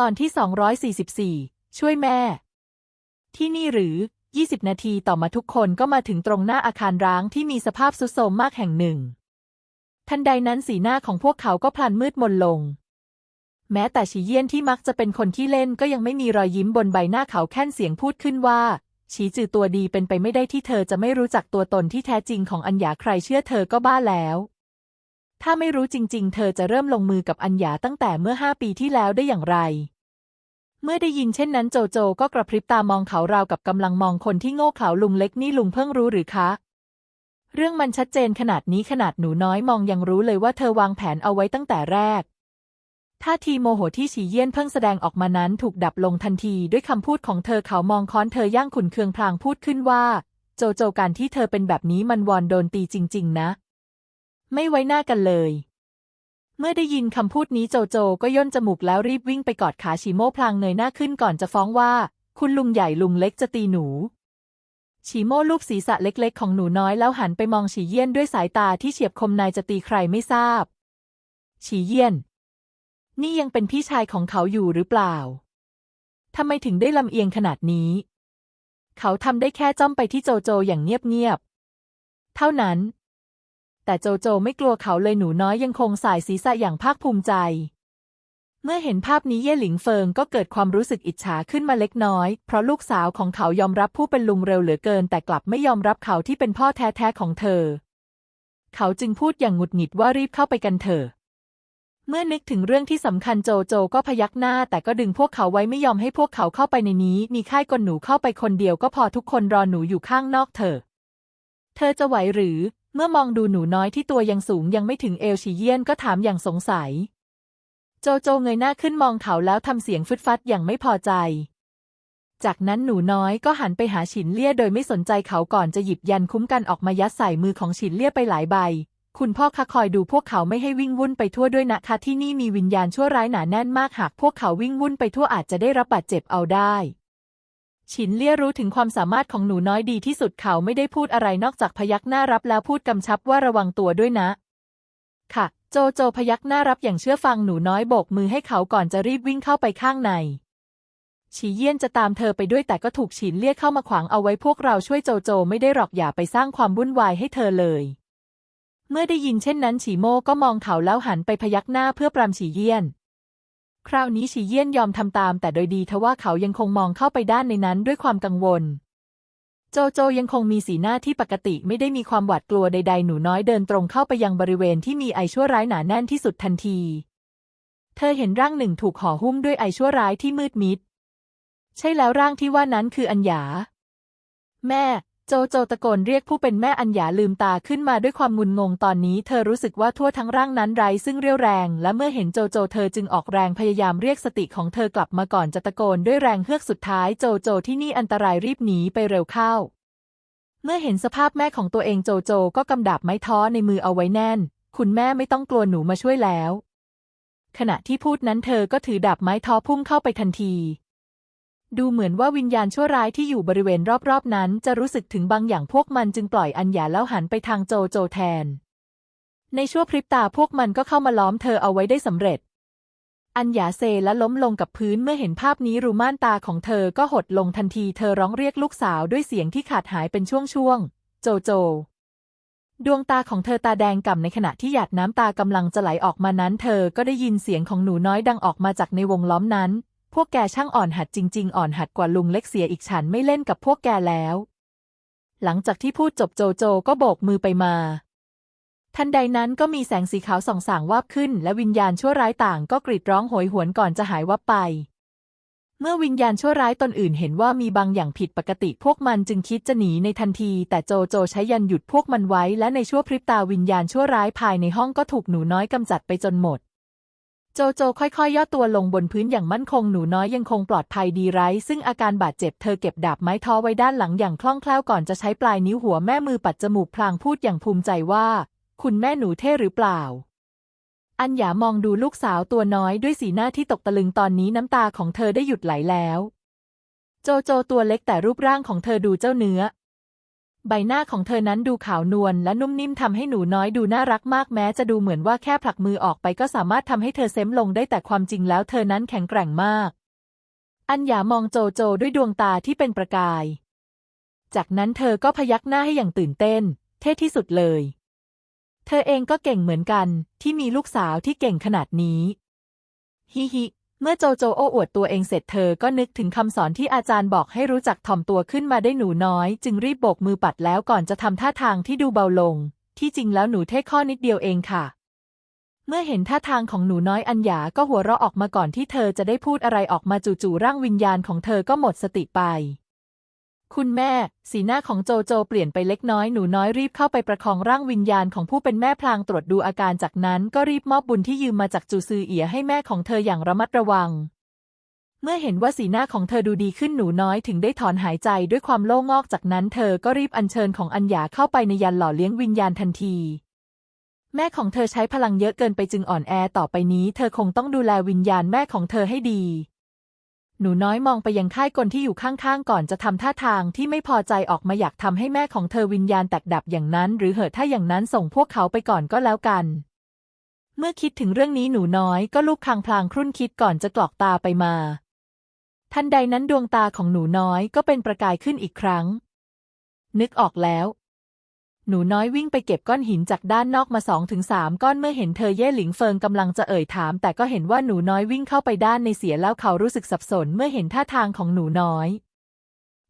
ตอนที่ 244 ช่วยแม่ ที่นี่หรือ 20 นาทีต่อมาทุกคนก็มาถึงตรงหน้าอาคารร้างที่มีสภาพทรุดโทรมมากแห่งหนึ่ง ทันใดนั้นสีหน้าของพวกเขาก็พลันมืดมนลง แม้แต่ฉีเยี่ยนที่มักจะเป็นคนที่เล่นก็ยังไม่มีรอยยิ้มบนใบหน้าเขาแค่นเสียงพูดขึ้นว่าฉีจือตัวดีเป็นไปไม่ได้ที่เธอจะไม่รู้จักตัวตนที่แท้จริงของอัญญาใครเชื่อเธอก็บ้าแล้ว ถ้าไม่รู้จริง ๆ เธอจะเริ่มลงมือกับอัญญาตั้งแต่เมื่อห้าปีที่แล้วได้อย่างไร เมื่อได้ยินเช่นนั้นโจโจก็กระพริบตามองเขาราวกับกำลังมองคนที่โง่เขลาลุงเล็กนี่ลุงเพิ่งรู้หรือคะ เรื่องมันชัดเจนขนาดนี้ขนาดหนูน้อยมองยังรู้เลยว่าเธอวางแผนเอาไว้ตั้งแต่แรกท่าทีโมโหที่ฉีเยี่ยนเพิ่งแสดงออกมานั้นถูกดับลงทันทีด้วยคำพูดของเธอเขามองค้อนเธอย่างขุนเคืองพลางพูดขึ้นว่า โจโจการที่เธอเป็นแบบนี้มันวอนโดนตีจริง ๆ นะ ไม่ไว้หน้ากันเลย เมื่อได้ยินคำพูดนี้โจโจก็ย่นจมูกแล้วรีบวิ่งไปกอดขาชิโม่พลางเงยหน้าขึ้นก่อนจะฟ้องว่า คุณลุงใหญ่ลุงเล็กจะตีหนูฉีโม่ลูบศีรษะเล็กๆ ของหนูน้อยแล้วหันไปมองฉีเยี่ยนด้วยสายตาที่เฉียบคมนายจะตีใครไม่ทราบ ฉีเยี่ยน นี่ยังเป็นพี่ชายของเขาอยู่หรือเปล่าทำไมถึงได้ลำเอียงขนาดนี้ เขาทำได้แค่จ้อมไปที่โจโจอย่างเงียบๆ เท่านั้น แต่โจโจไม่กลัวเขาเลยหนูน้อยยังคงสายศีรษะอย่างภาคภูมิใจ เมื่อเห็นภาพนี้เย่หลิงเฟิงก็เกิดความรู้สึกอิจฉาขึ้นมาเล็กน้อย เพราะลูกสาวของเขายอมรับผู้เป็นลุงเร็วเหลือเกิน แต่กลับไม่ยอมรับเขาที่เป็นพ่อแท้ๆของเธอ เขาจึงพูดอย่างหงุดหงิดว่ารีบเข้าไปกันเถอะเมื่อนึกถึงเรื่องที่สำคัญโจโจก็พยักหน้า แต่ก็ดึงพวกเขาไว้ไม่ยอมให้พวกเขาเข้าไปในนี้ มีค่ายกลหนูเข้าไปคนเดียวก็พอทุกคนรอหนูอยู่ข้างนอกเถอะ เธอจะไหวหรือ เมื่อมองดูหนูน้อยที่ตัวยังสูงยังไม่ถึงเอวฉีเยี่ยนก็ถามอย่างสงสัย โจโจเงยหน้าขึ้นมองเขาแล้วทำเสียงฟึดฟัดอย่างไม่พอใจ จากนั้นหนูน้อยก็หันไปหาฉินเลี่ยโดยไม่สนใจเขาก่อนจะหยิบยันคุ้มกันออกมายัดใส่มือของฉินเลี่ยไปหลายใบ คุณพ่อคะคอยดูพวกเขาไม่ให้วิ่งวุ่นไปทั่วด้วยนะคะที่นี่มีวิญญาณชั่วร้ายหนาแน่นมากหากพวกเขาวิ่งวุ่นไปทั่วอาจจะได้รับบาดเจ็บเอาได้ ฉินเลี่ยรู้ถึงความสามารถของหนูน้อยดีที่สุดเขาไม่ได้พูดอะไรนอกจากพยักหน้ารับแล้วพูดกำชับว่าระวังตัวด้วยนะ ค่ะ โจโจพยักหน้ารับอย่างเชื่อฟังหนูน้อยโบกมือให้เขาก่อนจะรีบวิ่งเข้าไปข้างในฉีเยี่ยนจะตามเธอไปด้วยแต่ก็ถูกฉินเลี่ยเข้ามาขวางเอาไว้พวกเราช่วยโจโจไม่ได้หรอกอย่าไปสร้างความวุ่นวายให้เธอเลย เมื่อได้ยินเช่นนั้นฉีโม่ก็มองเขาแล้วหันไปพยักหน้าเพื่อปรามฉีเยี่ยน คราวนี้ฉีเยี่ยนยอมทำตาม แต่โดยดีทว่าเขายังคงมองเข้าไปด้านในนั้นด้วยความกังวล โจโจยังคงมีสีหน้าที่ปกติไม่ได้มีความหวาดกลัวใด ๆ หนูน้อยเดินตรงเข้าไปยังบริเวณที่มีไอชั่วร้ายหนาแน่นที่สุดทันที เธอเห็นร่างหนึ่งถูกห่อหุ้มด้วยไอชั่วร้ายที่มืดมิด ใช่แล้วร่างที่ว่านั้นคืออัญญา แม่ โจโจตะโกนเรียกผู้เป็นแม่อัญญาลืมตาขึ้นมาด้วยความงุนงงตอนนี้ เธอรู้สึกว่าทั่วทั้งร่างนั้นไร้ซึ่งเรี่ยวแรง และเมื่อเห็นโจโจเธอจึงออกแรงพยายามเรียกสติของเธอกลับมาก่อนจะตะโกนด้วยแรงเฮือกสุดท้ายโจโจที่นี่อันตรายรีบหนีไปเร็วเข้า เมื่อเห็นสภาพแม่ของตัวเองโจโจก็กำดาบไม้ท้อในมือเอาไว้แน่น คุณแม่ไม่ต้องกลัวหนูมาช่วยแล้ว ขณะที่พูดนั้นเธอก็ถือดาบไม้ท้อพุ่งเข้าไปทันที ดูเหมือนว่าวิญญาณชั่วร้ายที่อยู่บริเวณรอบๆนั้น จะรู้สึกถึงบางอย่างพวกมันจึงปล่อยอัญญาแล้วหันไปทางโจโจแทน ในชั่วพริบตาพวกมันก็เข้ามาล้อมเธอเอาไว้ได้สำเร็จ อัญญาเซและล้มลงกับพื้นเมื่อเห็นภาพนี้รูม่านตาของเธอก็หดลงทันทีเธอร้องเรียกลูกสาวด้วยเสียงที่ขาดหายเป็นช่วงๆ โจโจ ดวงตาของเธอตาแดงก่ำในขณะที่หยาดน้ำตากำลังจะไหลออกมานั้น เธอก็ได้ยินเสียงของหนูน้อยดังออกมาจากในวงล้อมนั้น พวกแกช่างอ่อนหัดจริง ๆ อ่อนหัดกว่าลุงเล็กเสียอีกฉันไม่เล่นกับพวกแกแล้ว หลังจากที่พูดจบโจโจก็โบกมือไปมา ทันใดนั้นก็มีแสงสีขาวส่องสางวาบขึ้น และวิญญาณชั่วร้ายต่างก็กรีดร้องโหยหวนก่อนจะหายวับไป เมื่อวิญญาณชั่วร้ายตนอื่นเห็นว่ามีบางอย่างผิดปกติพวกมันจึงคิดจะหนีในทันที แต่โจโจใช้ยันหยุดพวกมันไว้ และในชั่วพริบตาวิญญาณชั่วร้ายภายในห้องก็ถูกหนูน้อยกำจัดไปจนหมด โจโจค่อยๆ ย่อตัวลงบนพื้นอย่างมั่นคงหนูน้อยยังคงปลอดภัยดีไร้ซึ่งอาการบาดเจ็บเธอเก็บดาบไม้ท้อไว้ด้านหลังอย่างคล่องแคล่วก่อนจะใช้ปลายนิ้วหัวแม่มือปัดจมูกพลางพูดอย่างภูมิใจว่า คุณแม่หนูเท่หรือเปล่า อัญญามองดูลูกสาวตัวน้อยด้วยสีหน้าที่ตกตะลึงตอนนี้น้ำตาของเธอได้หยุดไหลแล้ว โจโจตัวเล็กแต่รูปร่างของเธอดูเจ้าเนื้อ ใบหน้าของเธอนั้นดูขาวนวลและนุ่มนิ่มทำให้หนูน้อยดูน่ารักมากแม้จะดูเหมือนว่าแค่ผลักมือออกไปก็สามารถทำให้เธอเซมลงได้แต่ความจริงแล้วเธอนั้นแข็งแกร่งมาก อัญญามองโจโจด้วยดวงตาที่เป็นประกาย จากนั้นเธอก็พยักหน้าให้อย่างตื่นเต้น เท่ที่สุดเลย เธอเองก็เก่งเหมือนกันที่มีลูกสาวที่เก่งขนาดนี้ ฮิฮิ เมื่อโจโจโอ้อวดตัวเองเสร็จเธอก็นึกถึงคำสอนที่อาจารย์บอกให้รู้จักถ่อมตัวขึ้นมาได้หนูน้อย จึงรีบโบกมือปัดแล้วก่อนจะทำท่าทางที่ดูเบาลง ที่จริงแล้วหนูเท่ข้อนิดเดียวเองค่ะ เมื่อเห็นท่าทางของหนูน้อยอัญญาก็หัวเราะออกมาก่อนที่เธอจะได้พูดอะไรออกมาจู่ๆร่างวิญญาณของเธอก็หมดสติไป คุณแม่ สีหน้าของโจโจเปลี่ยนไปเล็กน้อยหนูน้อยรีบเข้าไปประคองร่างวิญญาณของผู้เป็นแม่พลางตรวจดูอาการจากนั้นก็รีบมอบบุญที่ยืมมาจากจูซือเอียให้แม่ของเธออย่างระมัดระวัง เมื่อเห็นว่าสีหน้าของเธอดูดีขึ้นหนูน้อยถึงได้ถอนหายใจด้วยความโล่งอกจากนั้นเธอก็รีบอัญเชิญของอัญญาเข้าไปในยันหล่อเลี้ยงวิญญาณทันทีแม่ของเธอใช้พลังเยอะเกินไปจึงอ่อนแอต่อไปนี้ เธอคงต้องดูแลวิญญาณแม่ของเธอให้ดี หนูน้อยมองไปยังค่ายกลที่อยู่ข้างๆ ก่อนจะทำท่าทางที่ไม่พอใจออกมาอยากทำให้แม่ของเธอวิญญาณแตกดับอย่างนั้น หรือเหอะถ้าอย่างนั้นส่งพวกเขาไปก่อนก็แล้วกัน เมื่อคิดถึงเรื่องนี้หนูน้อยก็ลูกคางพลางครุ่นคิดก่อนจะกรอกตาไปมา ทันใดนั้นดวงตาของหนูน้อยก็เป็นประกายขึ้นอีกครั้ง นึกออกแล้ว หนูน้อยวิ่งไปเก็บก้อนหินจากด้านนอกมาสองถึงสามก้อนเมื่อเห็นเธอเย่หลิงเฟิงกำลังจะเอ่ยถาม แต่ก็เห็นว่าหนูน้อยวิ่งเข้าไปด้านในเสียแล้วเขารู้สึกสับสนเมื่อเห็นท่าทางของหนูน้อย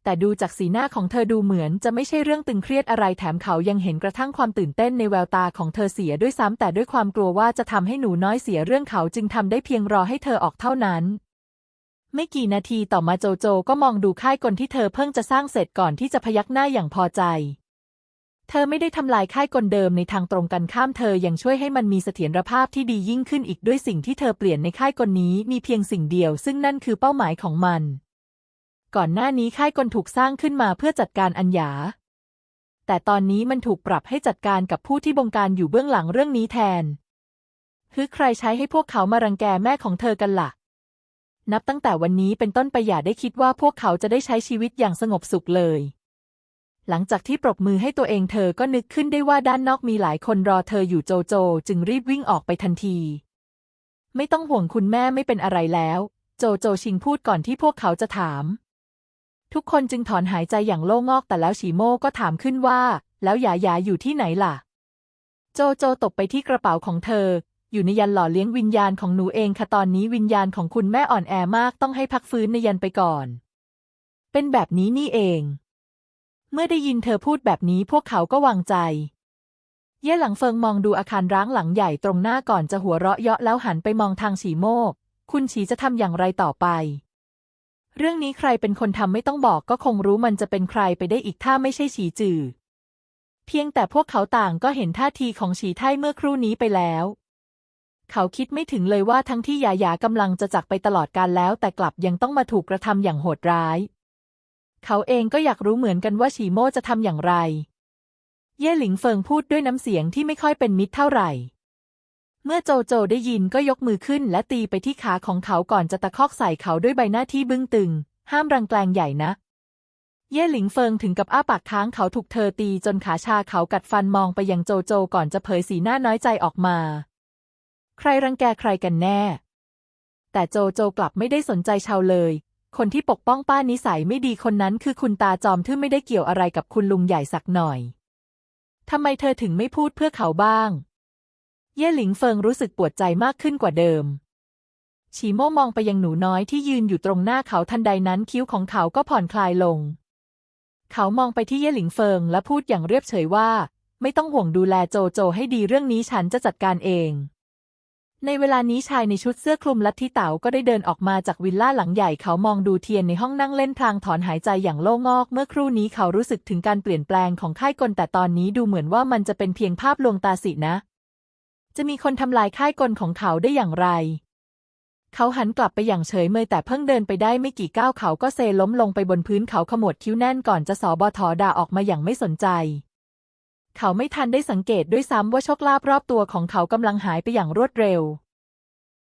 แต่ดูจากสีหน้าของเธอดูเหมือนจะไม่ใช่เรื่องตึงเครียดอะไรแถมเขายังเห็นกระทั่งความตื่นเต้นในแววตาของเธอเสียด้วยซ้ำแต่ด้วยความกลัวว่าจะทำให้หนูน้อยเสียเรื่องเขาจึงทำได้เพียงรอให้เธอออกเท่านั้นไม่กี่นาทีต่อมาโจโจก็มองดูค่ายกลที่เธอเพิ่งจะสร้างเสร็จก่อนที่จะพยักหน้าอย่างพอใจ เธอไม่ได้ทำลายค่ายกลเดิมในทางตรงกันข้ามเธอยังช่วยให้มันมีเสถียรภาพที่ดียิ่งขึ้นอีกด้วยสิ่งที่เธอเปลี่ยนในค่ายกลนี้มีเพียงสิ่งเดียว ซึ่งนั่นคือเป้าหมายของมัน ก่อนหน้านี้ค่ายกลถูกสร้างขึ้นมาเพื่อจัดการอัญญา แต่ตอนนี้มันถูกปรับให้จัดการกับผู้ที่บงการอยู่เบื้องหลังเรื่องนี้แทน คือใครใช้ให้พวกเขามารังแกแม่ของเธอกันล่ะ นับตั้งแต่วันนี้เป็นต้นไปอย่าได้คิดว่าพวกเขาจะได้ใช้ชีวิตอย่างสงบสุขเลย หลังจากที่ปรบมือให้ตัวเองเธอก็นึกขึ้นได้ว่าด้านนอกมีหลายคนรอเธออยู่โจโจ จึงรีบวิ่งออกไปทันที ไม่ต้องห่วงคุณแม่ไม่เป็นอะไรแล้ว โจโจชิงพูดก่อนที่พวกเขาจะถาม ทุกคนจึงถอนหายใจอย่างโล่งอกแต่แล้วฉีโม่ก็ถามขึ้นว่า แล้วหยาหยาอยู่ที่ไหนล่ะ โจโจตบไปที่กระเป๋าของเธอ อยู่ในยันหล่อเลี้ยงวิญญาณของหนูเองค่ะตอนนี้วิญญาณของคุณแม่อ่อนแอมากต้องให้พักฟื้นในยันไปก่อน เป็นแบบนี้นี่เอง เมื่อได้ยินเธอพูดแบบนี้พวกเขาก็วางใจ เย่หลังเฟิงมองดูอาคารร้างหลังใหญ่ตรงหน้าก่อนจะหัวเราะเยาะแล้วหันไปมองทางฉีโม่คุณฉีจะทำอย่างไรต่อไป เรื่องนี้ใครเป็นคนทำไม่ต้องบอกก็คงรู้มันจะเป็นใครไปได้อีกถ้าไม่ใช่ฉีจือ เพียงแต่พวกเขาต่างก็เห็นท่าทีของฉีไทเมื่อครู่นี้ไปแล้วเขาคิดไม่ถึงเลยว่าทั้งที่หยาหยากำลังจะจากไปตลอดกาลแล้ว แต่กลับยังต้องมาถูกกระทำอย่างโหดร้าย เขาเองก็อยากรู้เหมือนกันว่าฉีโม่จะทำอย่างไร เย่หลิงเฟิงพูดด้วยน้ำเสียงที่ไม่ค่อยเป็นมิตรเท่าไหร่ เมื่อโจโจได้ยินก็ยกมือขึ้นและตีไปที่ขาของเขาก่อนจะตะคอกใส่เขาด้วยใบหน้าที่บึ้งตึง ห้ามรังแกลงใหญ่นะ เย่หลิงเฟิงถึงกับอ้าปากค้างเขาถูกเธอตีจนขาชาเขากัดฟันมองไปยังโจโจก่อนจะเผยสีหน้าน้อยใจออกมา ใครรังแกใครกันแน่ แต่โจโจกลับไม่ได้สนใจชาวเลย คนที่ปกป้องป้านิสัยไม่ดีคนนั้นคือคุณตาจอมที่ไม่ได้เกี่ยวอะไรกับคุณลุงใหญ่สักหน่อย ทำไมเธอถึงไม่พูดเพื่อเขาบ้าง เย่หลิงเฟิงรู้สึกปวดใจมากขึ้นกว่าเดิม ฉีโม่มองไปยังหนูน้อยที่ยืนอยู่ตรงหน้าเขาทันใดนั้นคิ้วของเขาก็ผ่อนคลายลง เขามองไปที่เย่หลิงเฟิงและพูดอย่างเรียบเฉยว่า ไม่ต้องห่วงดูแลโจโจให้ดีเรื่องนี้ฉันจะจัดการเอง ในเวลานี้ชายในชุดเสื้อคลุมลัทธิเต๋าก็ได้เดินออกมาจากวิลล่าหลังใหญ่เขามองดูเทียนในห้องนั่งเล่นพลางถอนหายใจอย่างโล่งอก เมื่อครู่นี้เขารู้สึกถึงการเปลี่ยนแปลงของค่ายกลแต่ตอนนี้ดูเหมือนว่ามันจะเป็นเพียงภาพลวงตาสินะ จะมีคนทำลายค่ายกลของเขาได้อย่างไร เขาหันกลับไปอย่างเฉยเมยแต่เพิ่งเดินไปได้ไม่กี่ก้าวเขาก็เซล้มลงไปบนพื้นเขาขมวดคิ้วแน่นก่อนจะสอบอถอด่าออกมาอย่างไม่สนใจ เขาไม่ทันได้สังเกตด้วยซ้ำว่าโชคลาภรอบตัวของเขากำลังหายไปอย่างรวดเร็ว